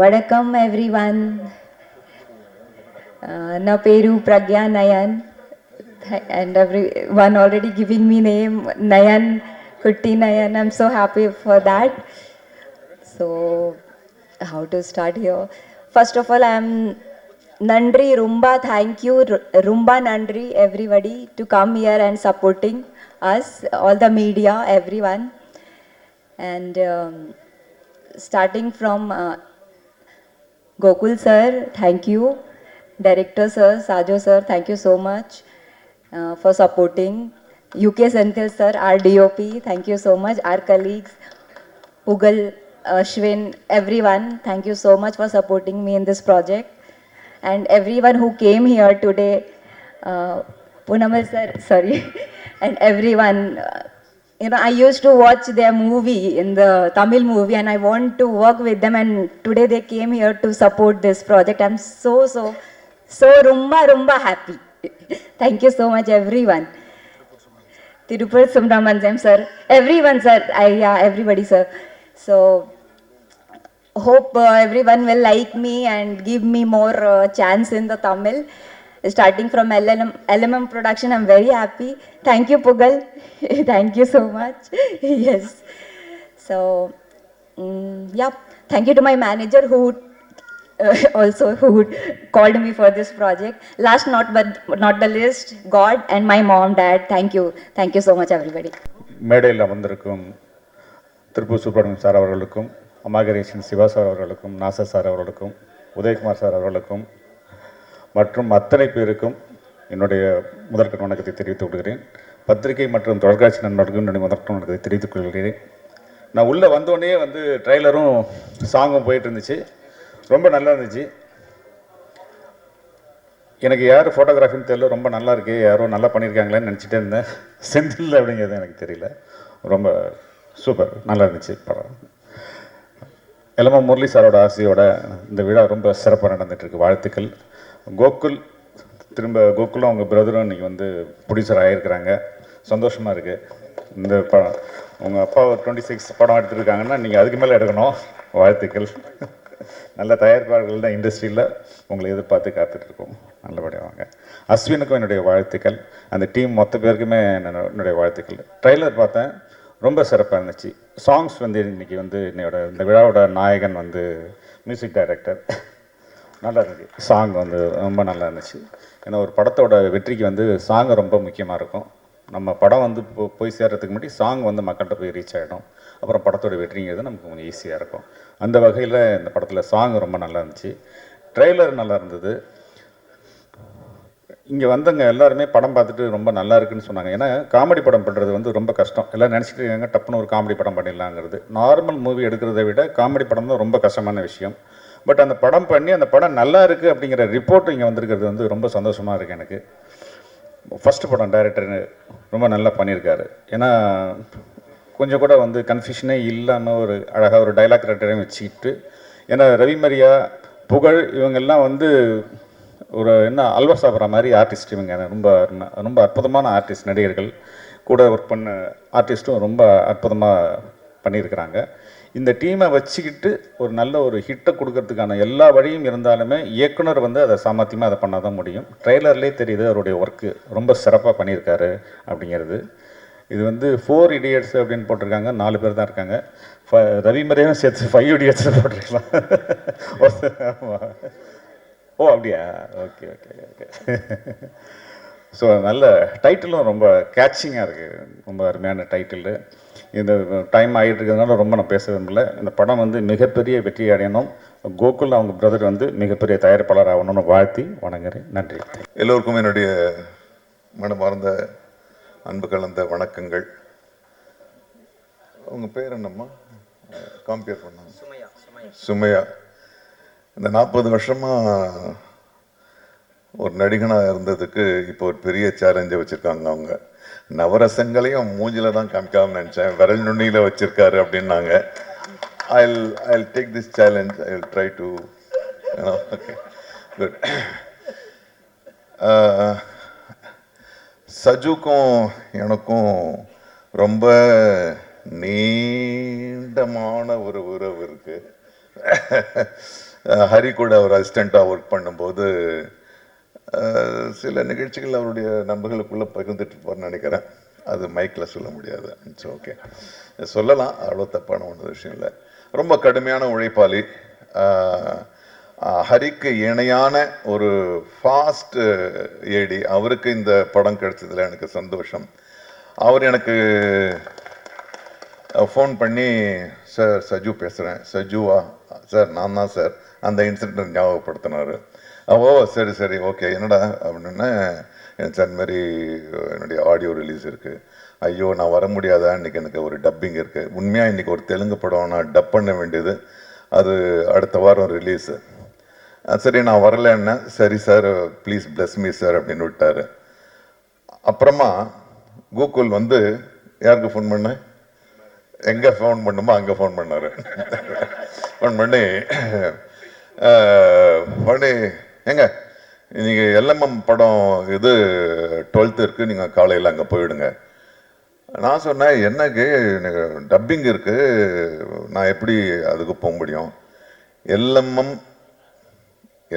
Welcome everyone. Uh, Naperu Pragya Nayan and everyone already giving me name Nayan Kutti Nayan. I'm so happy for that. So how to start here? First of all, I'm Nandri Rumba. Thank you Rumba Nandri everybody to come here and supporting us, all the media, everyone, and um, starting from. Uh, Gokul sir, thank you. Director sir, Sajo sir, thank you so much uh, for supporting. UK Senthil sir, our DOP, thank you so much. Our colleagues, Pugal, Ashwin, everyone, thank you so much for supporting me in this project. And everyone who came here today, uh, Punamal sir, sorry, and everyone. Uh, you know, I used to watch their movie in the Tamil movie, and I want to work with them. And today they came here to support this project. I'm so, so, so rumba, rumba happy. Thank you so much, everyone. Tirupur Subramaniam, sir. Everyone, sir. I, yeah, everybody, sir. So, hope uh, everyone will like me and give me more uh, chance in the Tamil Starting from LLM, LMM production, I'm very happy. Thank you, Pugal. Thank you so much. yes. So, mm, yeah. Thank you to my manager who uh, also who called me for this project. Last not but not the least, God and my mom, dad. Thank you. Thank you so much, everybody. மேடையில் அமர்ந்திருக்கும் Tiruppur Subramaniam sir அவர்களுக்கும் அமாகரேசன் Siva sir அவர்களுக்கும் Nassar sir அவர்களுக்கும் Udhayakumar sir அவர்களுக்கும் மற்றும் அத்தனை பேருக்கும் என்னுடைய முதற்கண் வணக்கத்தை தெரிவித்துக் கொள்கிறேன். பத்திரிகை மற்றும் தொலைக்காட்சி நண்பர்களுக்கும் என்னுடைய முதற்கண் வணக்கத்தை தெரிவித்துக் கொள்கிறேன். நான் உள்ளே வந்தோடனே வந்து ட்ரைலரும் சாங்கும் போயிட்டு இருந்துச்சு. ரொம்ப நல்லா இருந்துச்சு. எனக்கு யார் ஃபோட்டோகிராஃபின்னு தெரியல. ரொம்ப நல்லா இருக்கு. யாரோ நல்லா பண்ணியிருக்காங்களேன்னு நினச்சிட்டே இருந்தேன். செந்தில் அப்படிங்கிறது எனக்கு தெரியல. ரொம்ப சூப்பர் நல்லா இருந்துச்சு படம். எல்லாமே முரளி சாரோட ஆசையோட இந்த விழா ரொம்ப சிறப்பாக நடந்துகிட்ருக்கு வாழ்த்துக்கள். கோகுல் திரும்ப கோகுலும் அவங்க பிரதரும் இன்னைக்கு வந்து ப்ரொடியூசர் ஆகியிருக்கிறாங்க சந்தோஷமாக இருக்குது இந்த படம் உங்கள் அப்பா ஒரு டுவெண்ட்டி சிக்ஸ் படம் எடுத்துருக்காங்கன்னா நீங்கள் அதுக்கு மேலே எடுக்கணும். வாழ்த்துக்கள். நல்ல தயாரிப்பாளர்கள் தான் இண்டஸ்ட்ரியில் உங்களை எதிர்பார்த்து காத்துட்ருக்கோம். நல்லபடியாக வாங்க. அஸ்வினுக்கும் என்னுடைய வாழ்த்துக்கள். அந்த டீம் மொத்த பேருக்குமே என்னோட- என்னுடைய வாழ்த்துக்கள். ட்ரைலர் பார்த்தேன். ரொம்ப சிறப்பாக இருந்துச்சு. சாங்ஸ் வந்து இன்றைக்கி வந்து என்னோட இந்த விழாவோட நாயகன் வந்து மியூசிக் டைரக்டர் நல்லா இருந்துச்சு சாங் வந்து ரொம்ப நல்லா இருந்துச்சு. ஏன்னா ஒரு படத்தோட வெற்றிக்கு வந்து சாங் ரொம்ப முக்கியமாக இருக்கும். நம்ம படம் வந்து போ போய் சேர்றதுக்கு முன்னாடி சாங் வந்து மக்கள்கிட்ட போய் ரீச் ஆகிடும் அப்புறம் படத்தோட வெற்றிங்கிறது நமக்கு கொஞ்சம் ஈஸியாக இருக்கும். அந்த வகையில் இந்த படத்தில் சாங் ரொம்ப நல்லா இருந்துச்சு. ட்ரெய்லர் நல்லா இருந்தது. இங்கே வந்தவங்க எல்லாருமே படம் பார்த்துட்டு ரொம்ப நல்லா இருக்குன்னு சொன்னாங்க. ஏன்னா காமெடி படம் பண்ணுறது வந்து ரொம்ப கஷ்டம். எல்லாம் நினச்சிட்டு இருக்காங்க டப்புன்னு ஒரு காமெடி படம் பண்ணிடலாங்கிறது. நார்மல் மூவி எடுக்கிறத விட காமெடி படம் தான் ரொம்ப கஷ்டமான விஷயம். பட் அந்த படம் பண்ணி அந்த படம் நல்லா இருக்குது அப்படிங்கிற ரிப்போர்ட் இங்கே வந்திருக்கிறது வந்து ரொம்ப சந்தோஷமாக இருக்குது எனக்கு. ஃபஸ்ட்டு படம் டைரக்டர் ரொம்ப நல்லா பண்ணியிருக்காரு. ஏன்னா கொஞ்சம் கூட வந்து கன்ஃபியூஷனே இல்லாமல் ஒரு அழகாக ஒரு டைலாக் ரைட்டரையும் வச்சுக்கிட்டு ஏன்னா ரவி மரியா புகழ் இவங்கெல்லாம் வந்து ஒரு என்ன அல்வா சாப்பிட்ற மாதிரி ஆர்டிஸ்ட் இவங்க. ரொம்ப ரொம்ப அற்புதமான ஆர்டிஸ்ட் நடிகர்கள். கூட ஒர்க் பண்ண ஆர்டிஸ்ட்டும் ரொம்ப அற்புதமாக பண்ணியிருக்கிறாங்க. இந்த டீமை வச்சுக்கிட்டு ஒரு நல்ல ஒரு ஹிட்டை கொடுக்கறதுக்கான எல்லா வழியும் இருந்தாலுமே இயக்குனர் வந்து அதை சாமர்த்தியமாக அதை பண்ணால் தான் முடியும். ட்ரெய்லர்லேயே தெரியுது அவருடைய ஒர்க்கு ரொம்ப சிறப்பாக பண்ணியிருக்காரு அப்படிங்கிறது. இது வந்து ஃபோர் இடியட்ஸ் அப்படின்னு போட்டிருக்காங்க. நாலு பேர் தான் இருக்காங்க. ஃப- ரவிமறையும் சேர்த்து ஃபைவ் இடியட்ஸ் போட்டிருக்கலாம். ஓ அப்படியா? ஓகே ஓகே ஓகே ஸோ நல்ல டைட்டிலும் ரொம்ப கேட்சிங்காக இருக்குது ரொம்ப அருமையான டைட்டில் இந்த டைம் ஆகிட்டு இருக்கிறதுனால ரொம்ப நான் பேச விரும்பல. இந்த படம் வந்து மிகப்பெரிய வெற்றி அடையணும். கோகுல் அவங்க பிரதர் வந்து மிகப்பெரிய தயாரிப்பாளர் ஆகணும்னு வாழ்த்தி வணங்குறேன். நன்றி. எல்லோருக்கும் என்னுடைய மனமார்ந்த அன்பு கலந்த வணக்கங்கள். உங்க பேர் என்னம்மா? காம்பியர் பண்ணாங்க சுமையா. இந்த நாற்பது வருஷமா ஒரு நடிகனாக இருந்ததுக்கு இப்போ ஒரு பெரிய சேலஞ்சை வச்சுருக்காங்க அவங்க. நவரசங்களையும் மூஞ்சில தான் காமிக்காமல் நினச்சேன். விரல் நுண்ணியில் வச்சுருக்காரு அப்படின்னாங்க. I I take this challenge I will try to okay good சஜுக்கும் எனக்கும் ரொம்ப நீண்டமான ஒரு உறவு இருக்குது ஹரி கூட ஒரு அசிஸ்டண்ட்டாக ஒர்க் பண்ணும்போது சில நிகழ்ச்சிகள் அவருடைய நண்பர்களுக்குள்ளே பகிர்ந்துட்டு இருப்பார்னு நினைக்கிறேன். அது மைக்கில் சொல்ல முடியாது. இட்ஸ் ஓகே சொல்லலாம். அவ்வளோ தப்பான ஒன்று விஷயம் இல்லை. ரொம்ப கடுமையான உழைப்பாளி. ஹரிக்கு இணையான ஒரு ஃபாஸ்ட் ஏடி அவருக்கு இந்த படம் கிடைச்சதில் எனக்கு சந்தோஷம். அவர் எனக்கு ஃபோன் பண்ணி சார் சஜு பேசுகிறேன் சஜுவா சார் நான் தான் சார் அந்த இன்சிடென்ட் ஞாபகப்படுத்தினார். ஓ சரி சரி ஓகே. என்னடா அப்படின்னு சார் இந்த மாதிரி என்னுடைய ஆடியோ ரிலீஸ் இருக்குது ஐயோ நான் வர முடியாதா? இன்னைக்கு எனக்கு ஒரு டப்பிங் இருக்குது உண்மையாக இன்னைக்கு ஒரு தெலுங்கு படம் நான் டப் பண்ண வேண்டியது. அது அடுத்த வாரம் ரிலீஸு சரி நான் வரலன்னா சரி sir please bless me sir அப்படின்னு விட்டாரு. அப்புறமா கூகுள் வந்து யாருக்கு ஃபோன் பண்ண? எங்கே ஃபோன் பண்ணுமோ அங்கே ஃபோன் பண்ணார். ஃபோன் பண்ணி பண்ணி ஏங்க நீங்கள் எல்எம்எம் படம் இது டுவெல்த்து இருக்குது நீங்கள் காலையில் அங்கே போயிடுங்க. நான் சொன்னேன் என்னக்கு எனக்கு டப்பிங் இருக்குது நான் எப்படி அதுக்கு போக முடியும்? எல்எம்எம்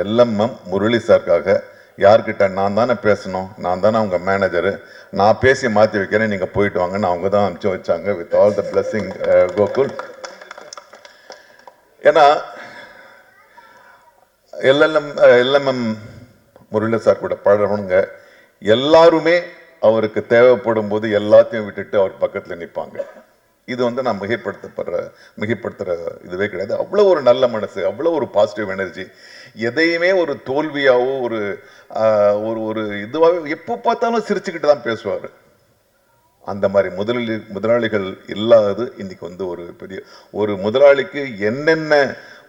எல்எம்எம் முரளி சார்க்காக யார்கிட்ட நான் தானே பேசணும் நான் தானே அவங்க மேனேஜரு நான் பேசி மாற்றி வைக்கிறேன் நீங்கள் போயிட்டு வாங்கன்னு அவங்க தான் அனுப்பிச்சு வச்சாங்க with all the blessing Gokul. ஏன்னா எல்எல்எம் எல்எம்எம் முரளி சார் கூட பழகிறவங்க எல்லாருமே அவருக்கு தேவைப்படும் போது எல்லாத்தையும் விட்டுட்டு அவர் பக்கத்தில் நிற்பாங்க இது வந்து நான் மிகைப்படுத்தப்படுற மிகைப்படுத்துகிற இதுவே கிடையாது. அவ்வளோ ஒரு நல்ல மனசு அவ்வளோ ஒரு பாசிட்டிவ் எனர்ஜி எதையுமே ஒரு தோல்வியாகவோ ஒரு ஒரு ஒரு இதுவாகவே எப்போ பார்த்தாலும் சிரிச்சுக்கிட்டு தான் பேசுவார். அந்த மாதிரி முதலாளி முதலாளிகள் இல்லாதது இன்றைக்கி வந்து ஒரு பெரிய ஒரு முதலாளிக்கு என்னென்ன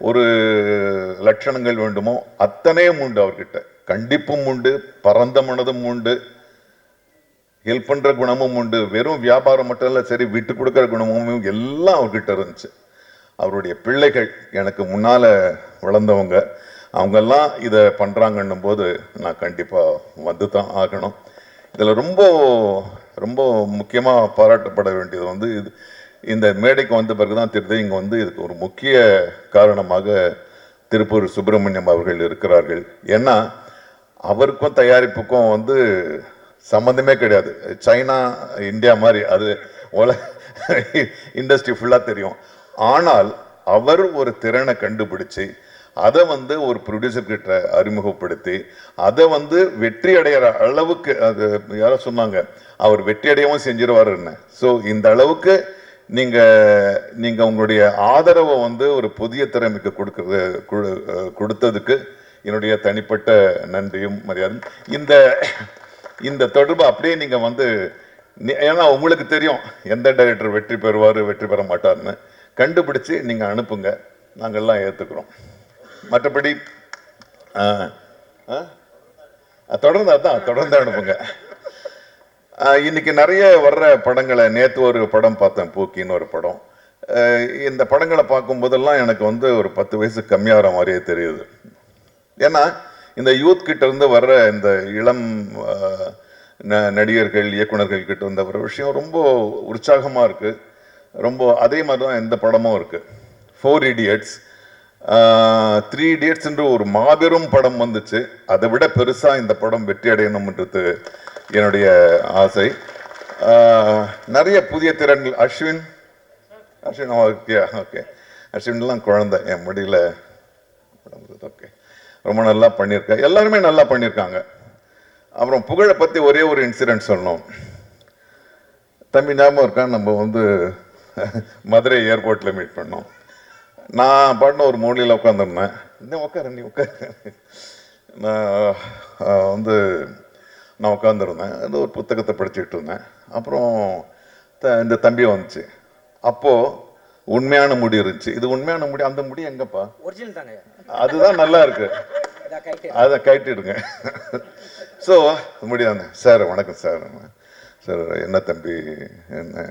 ஒரு லட்சணங்கள் வேண்டுமோ அத்தனையும் உண்டு அவர்கிட்ட. கண்டிப்பும் உண்டு பரந்த மனதும் உண்டு ஹெல்ப் பண்ற குணமும் உண்டு. வெறும் வியாபாரம் மட்டும் இல்ல சரி விட்டு கொடுக்குற குணமும் எல்லாம் அவர்கிட்ட இருந்துச்சு. அவருடைய பிள்ளைகள் எனக்கு முன்னால வளர்ந்தவங்க அவங்கெல்லாம் இதை பண்றாங்கன்னும் போது நான் கண்டிப்பா வந்து தான் ஆகணும். இதுல ரொம்ப ரொம்ப முக்கியமா பாராட்டப்பட வேண்டியது வந்து இது. இந்த மேடைக்கு வந்த பிறகுதான் தெரியுது இங்கே வந்து இதுக்கு ஒரு முக்கிய காரணமாக திருப்பூர் சுப்பிரமணியம் அவர்கள் இருக்கிறார்கள். ஏன்னா அவருக்கும் தயாரிப்புக்கும் வந்து சம்மந்தமே கிடையாது. சைனா இந்தியா மாதிரி அது உலக இண்டஸ்ட்ரி ஃபுல்லாக தெரியும். ஆனால் அவர் ஒரு திறனை கண்டுபிடிச்சு அதை வந்து ஒரு ப்ரொடியூசர்கிட்ட அறிமுகப்படுத்தி அதை வந்து வெற்றி அடைகிற அளவுக்கு அது யாரோ சொன்னாங்க அவர் வெற்றி அடையவும் செஞ்சிருவாருன்னு. ஸோ இந்த அளவுக்கு நீங்கள் நீங்கள் உங்களுடைய ஆதரவை வந்து ஒரு புதிய திறமைக்கு கொடுக்கறது கொடு- கொடுத்ததுக்கு என்னுடைய தனிப்பட்ட நன்றியும் மரியாதையும். இந்த இந்த தொடர்பு அப்படியே நீங்கள் வந்து ஏன்னா உங்களுக்கு தெரியும் எந்த டைரக்டர் வெற்றி பெறுவார் வெற்றி பெற மாட்டார்னு கண்டுபிடிச்சு நீங்கள் அனுப்புங்க. நாங்கள்லாம் ஏற்றுக்கிறோம் மற்றபடி தொடர்ந்து அதான் தொடர்ந்து அனுப்புங்க. இன்னைக்கு நிறைய வர்ற படங்களை நேத்து ஒரு படம் பார்த்தேன் பூக்கின்னு ஒரு படம். இந்த படங்களை பார்க்கும் போதெல்லாம் எனக்கு வந்து ஒரு பத்து வயசு கம்மியாகிற மாதிரியே தெரியுது. ஏன்னா இந்த யூத் கிட்ட இருந்து வர்ற இந்த இளம் ந- நடிகர்கள் இயக்குனர்கள் கிட்ட இருந்த ஒரு விஷயம் ரொம்ப உற்சாகமாக இருக்குது ரொம்ப அதே மாதிரி தான் இந்த படமும் இருக்குது ஃபோர் இடியட்ஸ் த்ரீ இடியட்ஸ் என்று ஒரு மாபெரும் படம் வந்துச்சு. அதை விட பெருசாக இந்த படம் வெற்றி அடையணும்ன்றது என்னுடைய ஆசை. நிறைய புதிய திறன்கள் அஸ்வின்? அஸ்வின் ஓகே ஓகே அஸ்வின்லாம் குழந்தை. என் முடியல. ஓகே. ரொம்ப நல்லா பண்ணியிருக்கேன் எல்லாருமே நல்லா பண்ணியிருக்காங்க. அப்புறம் புகழை பற்றி ஒரே ஒரு இன்சிடென்ட் சொல்லணும். தம்பி ஞாபகம் இருக்கா? நம்ம வந்து மதுரை ஏர்போர்ட்டில் மீட் பண்ணோம். நான் பாட்டின ஒரு மூலையில் உட்காந்துருந்தேன் இன்னும் உட்கார நீ உட்கார. நான் வந்து நான் உட்காந்துருந்தேன் அது ஒரு புத்தகத்தை படிச்சுட்டு இருந்தேன். அப்புறம் த- இந்த தம்பி வந்துச்சு. அப்போது உண்மையான முடி இருந்துச்சு. இது உண்மையான முடி அந்த முடி எங்கப்பா? ஒரிஜினல் அதுதான் நல்லா இருக்கு. அதை கைட்டிடுங்க. ஸோ முடியாது சார் வணக்கம் சார் சார் என்ன தம்பி என்ன?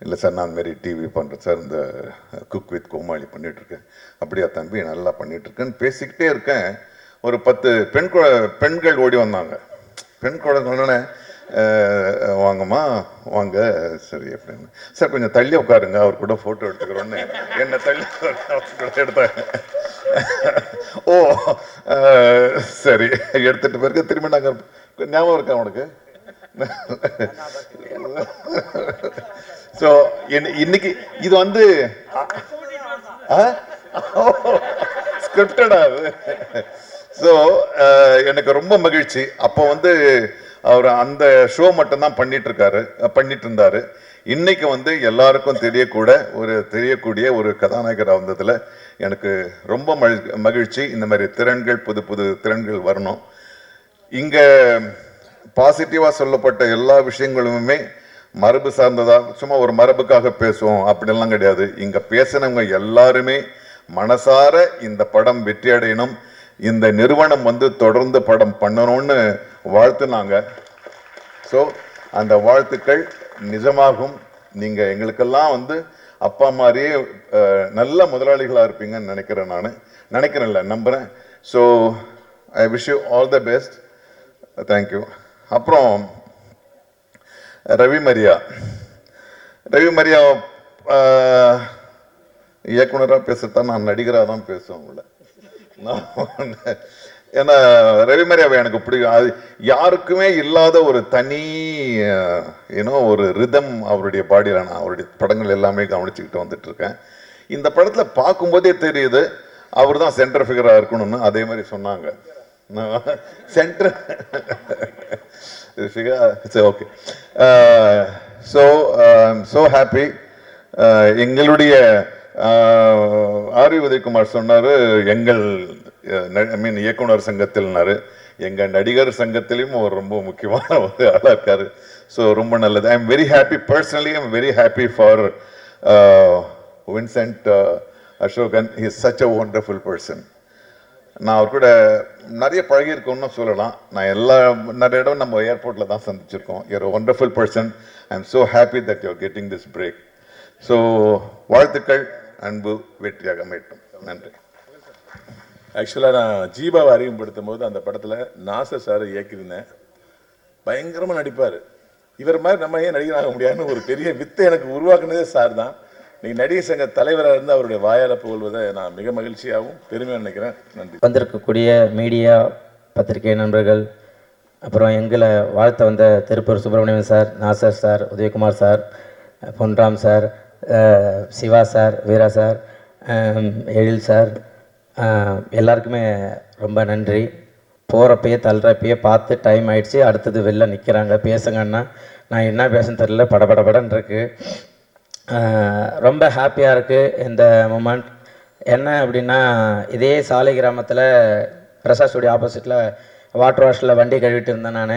இல்லை சார் நான் மாரி டிவி பண்ணுறேன் சார் இந்த குக் வித் கோமாளி பண்ணிட்டு இருக்கேன். அப்படியா தம்பி? நல்லா பண்ணிட்டு இருக்கேன்னு பேசிக்கிட்டே இருக்கேன். ஒரு பத்து பெண் பெண்கள் ஓடி வந்தாங்க. பெண் குழந்தை வாங்கம்மா வாங்க. சரி அப்படின்னு. சார் கொஞ்சம் தள்ளி உட்காருங்க அவர் கூட ஃபோட்டோ எடுத்துக்கிறோன்னு. என்னை தள்ளி கூட எடுத்தாங்க ஓ சரி. எடுத்துட்டு பிறகு திரும்பி நாங்கள் ஞாபகம் இருக்கா உனக்கு? ஸோ இன்னைக்கு இது வந்து ஸ்கிரிப்டடா அது? ஸோ uh, எனக்கு ரொம்ப மகிழ்ச்சி. அப்போ வந்து அவர் அந்த ஷோ மட்டும்தான் பண்ணிட்டு இருக்காரு பண்ணிட்டு இருந்தாரு இன்னைக்கு வந்து எல்லாருக்கும் தெரியக்கூட ஒரு தெரியக்கூடிய ஒரு கதாநாயகராக வந்ததில் எனக்கு ரொம்ப மகிழ்- மகிழ்ச்சி. இந்த மாதிரி திறன்கள் புது புது திறன்கள் வரணும். இங்கே பாசிட்டிவாக சொல்லப்பட்ட எல்லா விஷயங்களுமே மரபு சார்ந்ததா சும்மா ஒரு மரபுக்காக பேசுவோம் அப்படிலாம் கிடையாது. இங்கே பேசினவங்க எல்லாருமே மனசார இந்த படம் வெற்றி அடையணும். இந்த நிறுவனம் வந்து தொடர்ந்து படம் பண்ணணும்னு வாழ்த்துனாங்க. ஸோ அந்த வாழ்த்துக்கள் நிஜமாகும். நீங்கள் எங்களுக்கெல்லாம் வந்து அப்பா மாதிரியே நல்ல முதலாளிகளாக இருப்பீங்கன்னு நினைக்கிறேன் நான். நினைக்கிறேன்ல நம்புகிறேன் so I wish you all the best thank you அப்புறம் ரவி மரியா. ரவி மரியா இயக்குனராக பேசத்தான் நான் நடிகராக தான் பேசுவேன் உங்களை. ஏன்னா ரவிமரியாவை எனக்கு பிடிக்கும். அது யாருக்குமே இல்லாத ஒரு தனி ஏன்னோ ஒரு ரிதம் அவருடைய பாடியில் நான் அவருடைய படங்கள் எல்லாமே கவனிச்சுக்கிட்டு வந்துட்டு இருக்கேன் இந்த படத்தில் பார்க்கும்போதே தெரியுது அவர் தான் சென்டர் ஃபிகராக இருக்கணும்னு அதே மாதிரி சொன்னாங்க. Center figure okay so so happy எங்களுடைய ஆர் உதயகுமார் சொன்னார் எங்கள் ஐ மீன் இயக்குனர் சங்கத்தில்னாரு. எங்கள் நடிகர் சங்கத்திலையும் அவர் ரொம்ப முக்கியமான ஒரு ஆளாக இருக்காரு. ஸோ ரொம்ப நல்லது. I am very happy personally I'm very happy for Vincent Asokan. Is such a wonderful person நான் அவர் கூட நிறைய பழகியிருக்கோம்னு சொல்லலாம். நான் எல்லா நிறைய இடம் நம்ம ஏர்போர்ட்டில் தான் சந்திச்சிருக்கோம். You're wonderful person I am so happy that you're getting this break so வாழ்த்துக்கள். அன்பு வெற்றியாக அமையட்டும் நன்றி. ஆக்சுவலாக நான் ஜீபாவை அறிமுகப்படுத்தும் போது அந்த படத்தில் நாசர் சார் இயக்கியிருந்தேன். பயங்கரமாக நடிப்பார். இவர் மாதிரி நம்ம ஏன் நடிகர் ஆக முடியாதுன்னு ஒரு பெரிய வித்தை எனக்கு உருவாக்குனதே சார் தான். நீ நடிகர் சங்க தலைவராக இருந்து அவருடைய வாயால புகழ்வதை நான் மிக மகிழ்ச்சியாகவும் பெருமையாக நினைக்கிறேன். நன்றி. வந்திருக்கக்கூடிய மீடியா பத்திரிகை நண்பர்கள் அப்புறம் எங்களை வாழ்த்த வந்த Tiruppur Subramanian sir Nasser sir Udhayakumar sir Ponram sir Siva sir Veera sir Ezhil sir எல்லாருக்குமே ரொம்ப நன்றி. போகிறப்பயே தள்ளுறப்பயே பார்த்து டைம் ஆயிடுச்சு. அடுத்தது வெளில நிற்கிறாங்க பேசுங்கன்னா நான் என்ன பேசன்னு தெரியல. படபடபடன்னு இருக்குது ரொம்ப ஹாப்பியாக இருக்குது இந்த மூமெண்ட் என்ன அப்படின்னா இதே சாலை கிராமத்தில் பிரசாத் ஸ்டுடியோ ஆப்போசிட்டில் வாட்டர் வாஷில் வண்டி கழுவிட்டு இருந்தேன் நான்.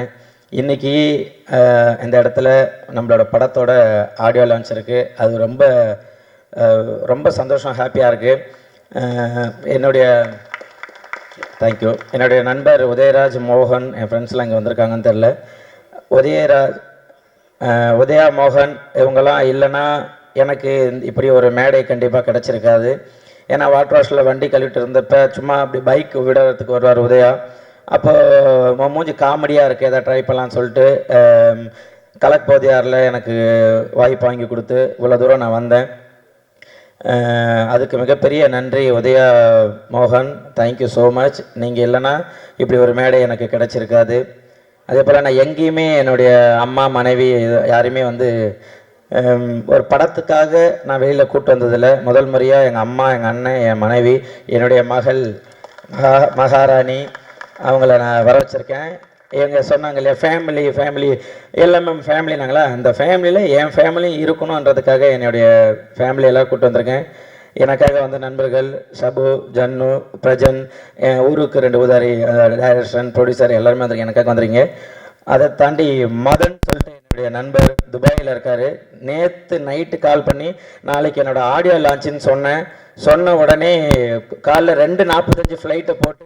இன்றைக்கி இந்த இடத்துல நம்மளோட படத்தோட ஆடியோ லான்ச் இருக்குது அது ரொம்ப ரொம்ப சந்தோஷம் ஹாப்பியாக இருக்குது என்னுடைய தேங்க்யூ என்னுடைய நண்பர் உதயராஜ் மோகன் என் ஃப்ரெண்ட்ஸ்லாம் இங்கே வந்திருக்காங்கன்னு தெரில உதயராஜ் உதயா மோகன் இவங்கெல்லாம் இல்லைன்னா எனக்கு இப்படி ஒரு மேடை கண்டிப்பாக கிடச்சிருக்காது. ஏன்னா வாட்டர் வாஷில் வண்டி கழுவிட்டு இருந்தப்ப சும்மா அப்படி பைக் விடுறதுக்கு வருவார் உதயா. அப்போ மூஞ்சி காமெடியாக இருக்குது எதாவது ட்ரை பண்ணலான்னு சொல்லிட்டு கலக் போதியாரில் எனக்கு வாய்ப்பு வாங்கி கொடுத்து இவ்வளோ தூரம் நான் வந்தேன். அதுக்கு மிகப்பெரிய நன்றி உதயா மோகன் தேங்க்யூ ஸோ மச் நீங்கள் இல்லைன்னா இப்படி ஒரு மேடை எனக்கு கிடச்சிருக்காது. அதே போல் நான் எங்கேயுமே என்னுடைய அம்மா மனைவி யாருமே வந்து ஒரு படத்துக்காக நான் வெளியில் கூட்டு வந்ததில்ல. முதல் முறையாக எங்கள் அம்மா எங்கள் அண்ணன் என் மனைவி என்னுடைய மகள் மகா மகாராணி அவங்கள நான் வர வச்சுருக்கேன். எங்க சொன்னாங்க இல்லையா ஃபேமிலி ஃபேமிலி எல்லாமே ஃபேமிலினாங்களா அந்த ஃபேமிலியில் என் ஃபேமிலியும் இருக்கணுன்றதுக்காக என்னுடைய ஃபேமிலியெல்லாம் கூட்டு வந்திருக்கேன். எனக்காக வந்த நண்பர்கள் சபு ஜன்னு பிரஜன் என் ஊருக்கு ரெண்டு உதாரி டைரக்ஷன் ப்ரொடியூசர் எல்லாருமே வந்திருக்கேன். எனக்காக வந்துருங்க அதை தாண்டி மதன் சொல்லிட்டு என்னுடைய நண்பர் துபாயில் இருக்காரு. நேற்று நைட்டு கால் பண்ணி நாளைக்கு என்னோடய ஆடியோ லான்ச்சுன்னு சொன்னேன். சொன்ன உடனே காலைல ரெண்டு நாற்பத்தஞ்சு ஃப்ளைட்டை போட்டு